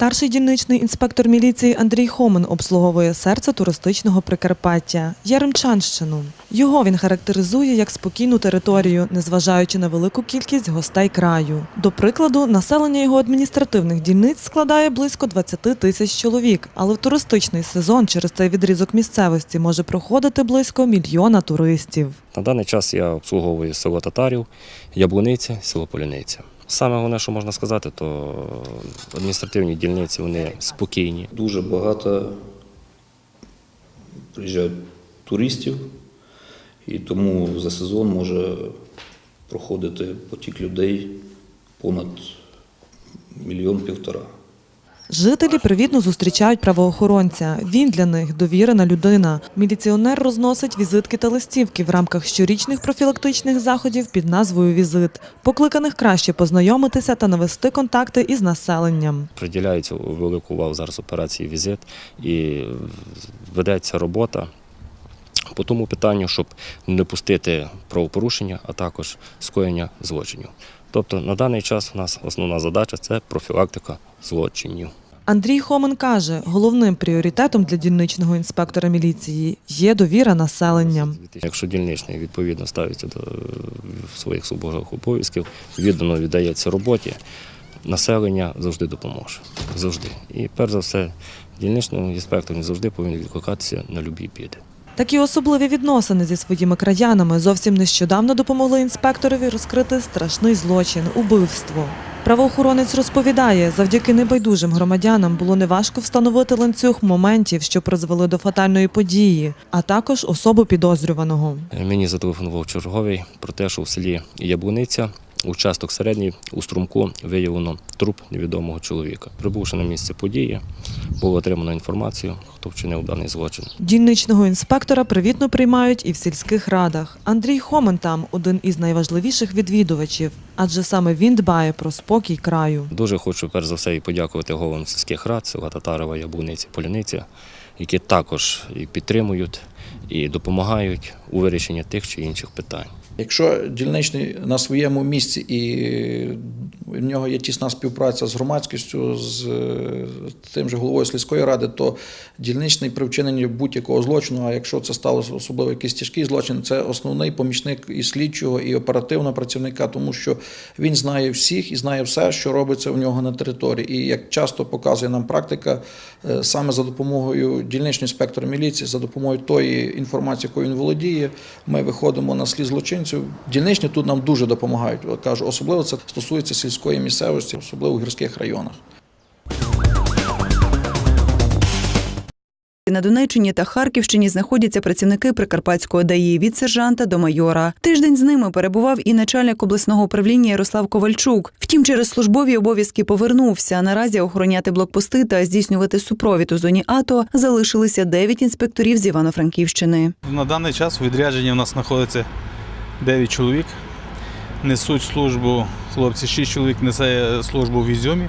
Старший дільничний інспектор міліції Андрій Хомен обслуговує серце туристичного Прикарпаття Яремчанщину. Його він характеризує як спокійну територію, незважаючи на велику кількість гостей краю. До прикладу, населення його адміністративних дільниць складає близько 20 тисяч чоловік, але в туристичний сезон через цей відрізок місцевості може проходити близько мільйона туристів. На даний час я обслуговую село Татарів, Яблуниця, село Поляниця. Саме головне, що можна сказати, то адміністративні дільниці вони спокійні. Дуже багато приїжджають туристів, і тому за сезон може проходити потік людей понад мільйон півтора. Жителі привітно зустрічають правоохоронця. Він для них довірена людина. Міліціонер розносить візитки та листівки в рамках щорічних профілактичних заходів під назвою Візит, покликаних краще познайомитися та навести контакти із населенням. Приділяється велику увагу зараз операції візит і ведеться робота по тому питанню, щоб не пустити правопорушення, а також скоєння злочинів. Тобто на даний час у нас основна задача це профілактика злочинів. Андрій Хомен каже, головним пріоритетом для дільничного інспектора міліції є довіра населенням. Якщо дільничний відповідно ставиться до е, своїх службових обов'язків, віддано віддається роботі, населення завжди допоможе. Завжди. І перш за все, дільничний інспектор не завжди повинен відкликатися на любі біди. Такі особливі відносини зі своїми краянами зовсім нещодавно допомогли інспекторові розкрити страшний злочин убивство. Правоохоронець розповідає, завдяки небайдужим громадянам було неважко встановити ланцюг моментів, що призвели до фатальної події, а також особу підозрюваного. Мені зателефонував черговий про те, що в селі Яблуниця, участок середній у струмку виявлено труп невідомого чоловіка. Прибувши на місце події, було отримано інформацію, хто вчинив даний злочин. Дільничного інспектора привітно приймають і в сільських радах. Андрій Хомен там один із найважливіших відвідувачів, адже саме він дбає про спокій краю. Дуже хочу перш за все і подякувати головам сільських рад, села Татарова, Яблуниця, Поляниця, які також і підтримують і допомагають у вирішенні тих чи інших питань. Якщо дільничний на своєму місці і в нього є тісна співпраця з громадськістю, з е, тим же головою сільської ради, то дільничний при вчиненні будь-якого злочину, а якщо це сталося особливо якийсь тяжкий злочин, це основний помічник і слідчого, і оперативного працівника, тому що він знає всіх і знає все, що робиться у нього на території. І як часто показує нам практика, е, саме за допомогою дільничного інспектора міліції, за допомогою тої інформації, якою він володіє, ми виходимо на слід злочинців. Дільничні тут нам дуже допомагають. От Кажу, особливо це стосується сільської місцевості, особливо в гірських районах. На Донеччині та Харківщині знаходяться працівники Прикарпатської ДАІ від сержанта до майора. Тиждень з ними перебував і начальник обласного управління Ярослав Ковальчук. Втім, через службові обов'язки повернувся. Наразі охороняти блокпости та здійснювати супровід у зоні АТО залишилися дев'ять інспекторів з Івано-Франківщини. На даний час у відрядженні у нас знаходиться 9 чоловік. Несуть службу, хлопці, 6 чоловік несе службу в Ізюмі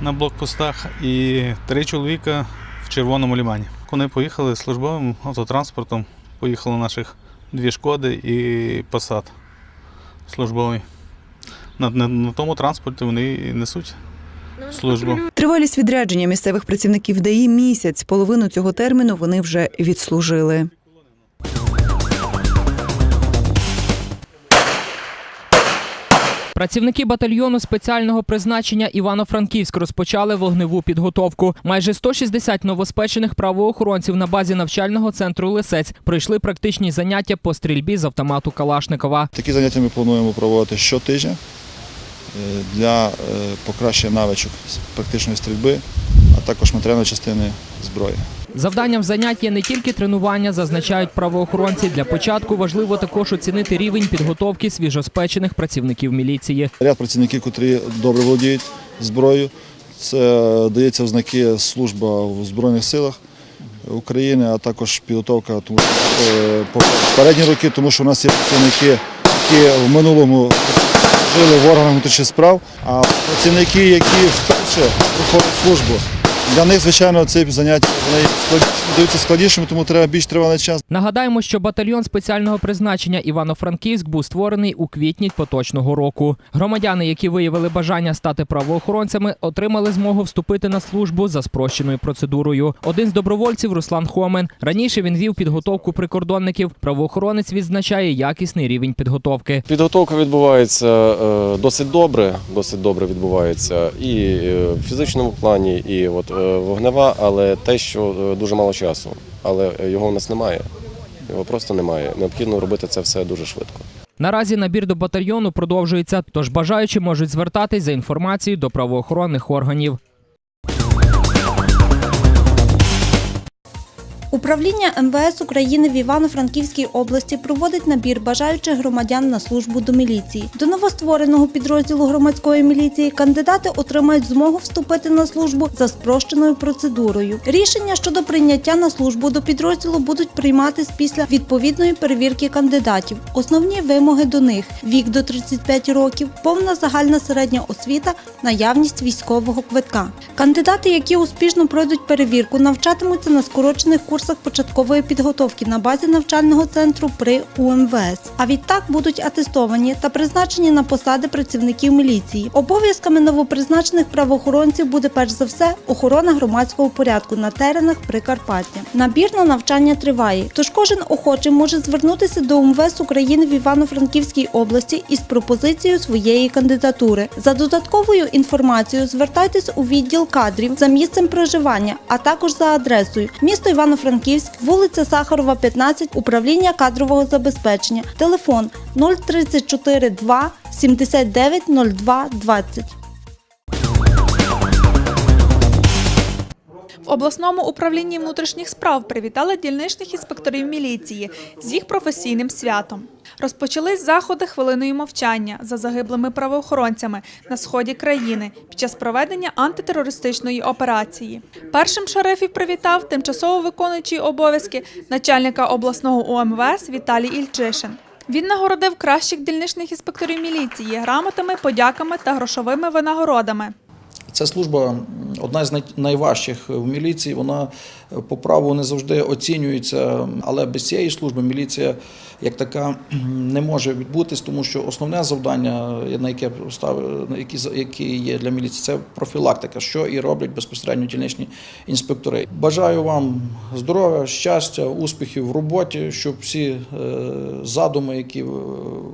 на блокпостах і 3 чоловіка в Червоному лімані. Вони поїхали службовим автотранспортом, поїхали наших дві шкоди і посад службовий. На, на, на тому транспорті вони і несуть службу. Тривалість відрядження місцевих працівників ДАІ місяць. Половину цього терміну вони вже відслужили. Працівники батальйону спеціального призначення Івано-Франківськ розпочали вогневу підготовку. Майже 160 новоспечених правоохоронців на базі навчального центру Лисець пройшли практичні заняття по стрільбі з автомату Калашникова. Такі заняття ми плануємо проводити щотижня е, для е, покращення навичок практичної стрільби, а також матеріальної частини зброї. Завданням занять є не тільки тренування, зазначають правоохоронці. Для початку важливо також оцінити рівень підготовки свіжоспечених працівників міліції. Ряд працівників, котрі добре володіють зброєю. Це дається в знаки служба в Збройних силах України, а також підготовка тому, е, попередні роки, тому що у нас є працівники, які в минулому жили в органах внутрішніх справ, а працівники, які вперше проходять службу, для них, звичайно, ці заняття вони є складнішими, даються складнішими, тому треба більш тривалий час. Нагадаємо, що батальйон спеціального призначення Івано-Франківськ був створений у квітні поточного року. Громадяни, які виявили бажання стати правоохоронцями, отримали змогу вступити на службу за спрощеною процедурою. Один з добровольців Руслан Хомен. Раніше він вів підготовку прикордонників. Правоохоронець відзначає якісний рівень підготовки. Підготовка відбувається е, досить добре, досить добре відбувається і е, в фізичному плані, і от е, вогнева, але те, що дуже мало часу. Але його у нас немає. Його просто немає. Необхідно робити це все дуже швидко. Наразі набір до батальйону продовжується, тож бажаючі можуть звертатись за інформацією до правоохоронних органів. Управління МВС України в Івано-Франківській області проводить набір бажаючих громадян на службу до міліції. До новоствореного підрозділу громадської міліції кандидати отримають змогу вступити на службу за спрощеною процедурою. Рішення щодо прийняття на службу до підрозділу будуть прийматись після відповідної перевірки кандидатів. Основні вимоги до них: вік до 35 років, повна загальна середня освіта, наявність військового квитка. Кандидати, які успішно пройдуть перевірку, навчатимуться на скорочених курсах початкової підготовки на базі навчального центру при УМВС. А відтак будуть атестовані та призначені на посади працівників міліції. Обов'язками новопризначених правоохоронців буде перш за все охорона громадського порядку на теренах Прикарпаття. Набір на навчання триває, тож кожен охочий може звернутися до УМВС України в Івано-Франківській області із пропозицією своєї кандидатури. За додатковою інформацією звертайтесь у відділ кадрів за місцем проживання, а також за адресою місто Івано-Франківськ, вулиця Сахарова, 15, управління кадрового забезпечення. Телефон 034 2 79 02 20. Обласному управлінні внутрішніх справ привітали дільничних інспекторів міліції з їх професійним святом. Розпочались заходи хвилиною мовчання за загиблими правоохоронцями на сході країни під час проведення антитерористичної операції. Першим шерифів привітав тимчасово виконуючий обов'язки начальника обласного УМВС Віталій Ільчишин. Він нагородив кращих дільничних інспекторів міліції грамотами, подяками та грошовими винагородами. Ця служба одна з найважчих в міліції. Вона е, по праву не завжди оцінюється, але без цієї служби міліція як така не може відбутись, тому що основне завдання, е, на яке став, на які, є для міліції, це профілактика, що і роблять безпосередньо дільничні інспектори. Бажаю вам здоров'я, щастя, успіхів в роботі, щоб всі е, задуми, які е,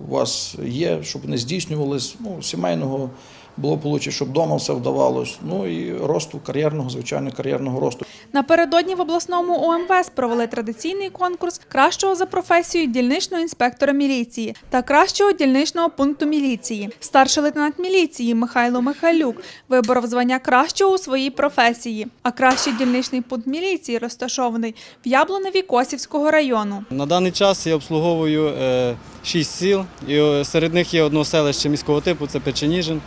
у вас є, щоб вони здійснювались ну, сімейного було получить, щоб вдома все вдавалось. Ну і росту кар'єрного, звичайно, кар'єрного росту. Напередодні в обласному ОМВС провели традиційний конкурс кращого за професією дільничного інспектора міліції та кращого дільничного пункту міліції. Старший лейтенант міліції Михайло Михайлюк виборов звання кращого у своїй професії. А кращий дільничний пункт міліції розташований в Яблуневі Косівського району. На даний час я обслуговую е, шість сіл, і е, серед них є одне селище міського типу це Печеніжин.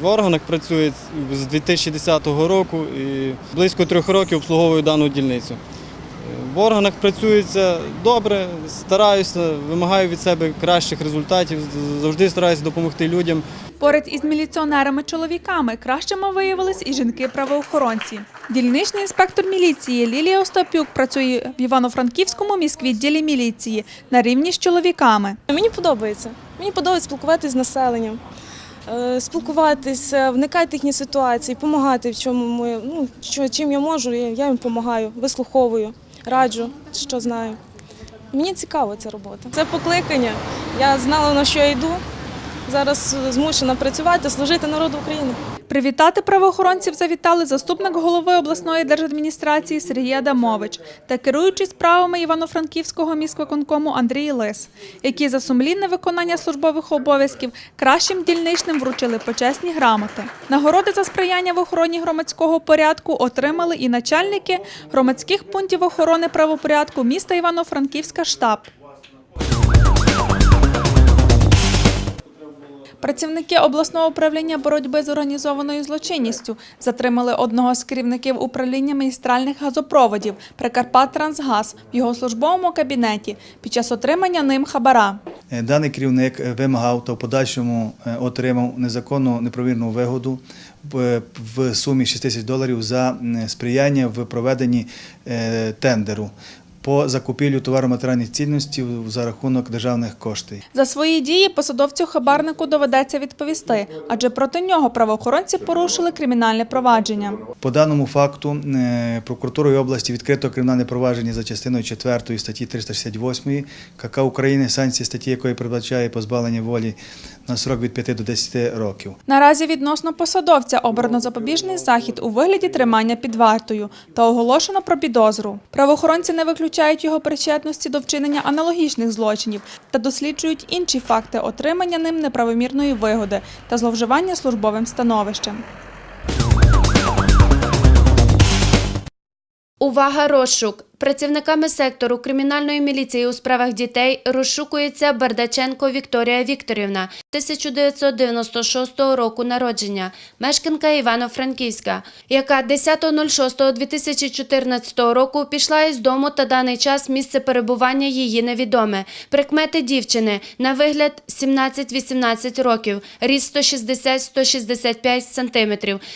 В органах працюю з 2010 року і близько трьох років обслуговую дану дільницю. В органах працюється добре, стараюся, вимагаю від себе кращих результатів, завжди стараюся допомогти людям. Поряд із міліціонерами-чоловіками кращими виявились і жінки-правоохоронці. Дільничний інспектор міліції Лілія Остапюк працює в Івано-Франківському міськвідділі міліції на рівні з чоловіками. Мені подобається. Мені подобається спілкуватися з населенням, спілкуватися, вникати в їхні ситуації, допомагати в чому ми, ну, що, чим я можу, я їм допомагаю, вислуховую, раджу, що знаю. Мені цікава ця робота. Це покликання. Я знала, на що я йду. Зараз змушена працювати, служити народу України. Привітати правоохоронців завітали заступник голови обласної держадміністрації Сергій Адамович та керуючий справами Івано-Франківського міськвиконкому Андрій Лис, які за сумлінне виконання службових обов'язків кращим дільничним вручили почесні грамоти. Нагороди за сприяння в охороні громадського порядку отримали і начальники громадських пунктів охорони правопорядку міста Івано-Франківська штаб. Працівники обласного управління боротьби з організованою злочинністю затримали одного з керівників управління магістральних газопроводів Прикарпаттрансгаз в його службовому кабінеті під час отримання ним хабара. Е, Даний керівник е, вимагав та в подальшому е, отримав незаконну непровірну вигоду в- сумі 6 тисяч доларів за сприяння в проведенні тендеру по закупівлю товаро-матеріальних цінностей за рахунок державних коштів. За свої дії посадовцю хабарнику доведеться відповісти, адже проти нього правоохоронці порушили кримінальне провадження. По даному факту е, прокуратурою області відкрито кримінальне провадження за частиною 4 статті 368 КК України, санкції статті якої передбачає позбавлення волі на срок від 5 до 10 років. Наразі відносно посадовця обрано запобіжний захід у вигляді тримання під вартою та оголошено про підозру. Правоохоронці не виключають його причетності до вчинення аналогічних злочинів та досліджують інші факти отримання ним неправомірної вигоди та зловживання службовим становищем. Увага, розшук! Працівниками сектору кримінальної міліції у справах дітей розшукується Бардаченко Вікторія Вікторівна, 1996 року народження, мешканка Івано-Франківська, яка 10.06.2014 року пішла із дому та даний час місце перебування її невідоме. Прикмети дівчини на вигляд 17-18 років, ріст 160-165 см,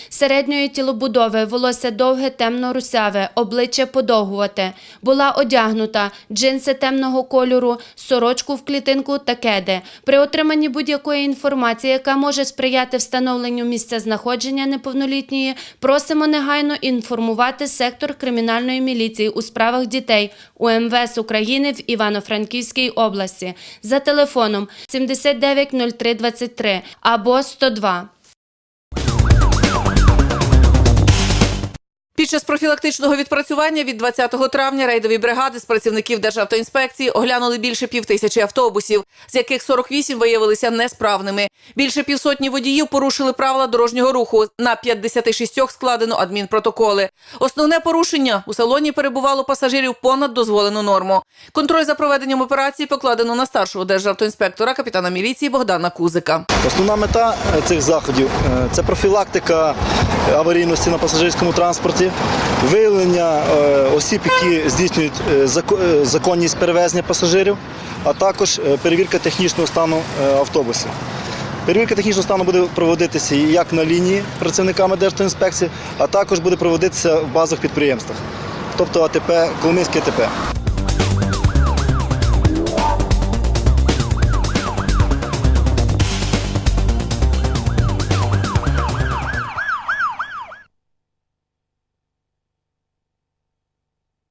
середньої тілобудови, волосся довге, темно-русяве, обличчя подовгувате. Була одягнута джинси темного кольору, сорочку в клітинку та кеди. При отриманні будь-якої інформації, яка може сприяти встановленню місця знаходження неповнолітньої, просимо негайно інформувати сектор кримінальної міліції у справах дітей УМВС України в Івано-Франківській області за телефоном 790323 або 102. Під час профілактичного відпрацювання від 20 травня рейдові бригади з працівників Державтоінспекції оглянули більше півтисячі автобусів, з яких 48 виявилися несправними. Більше півсотні водіїв порушили правила дорожнього руху. На 56 складено адмінпротоколи. Основне порушення у салоні перебувало пасажирів понад дозволену норму. Контроль за проведенням операції покладено на старшого державтоінспектора капітана міліції Богдана Кузика. Основна мета е, цих заходів е, це профілактика аварійності на пасажирському транспорті, виявлення е, осіб, які здійснюють е, е, законність перевезення пасажирів, а також перевірка технічного стану автобусів. Перевірка технічного стану буде проводитися як на лінії працівниками Держтоінспекції, а також буде проводитися в базових підприємствах, тобто АТП, Коломийське АТП.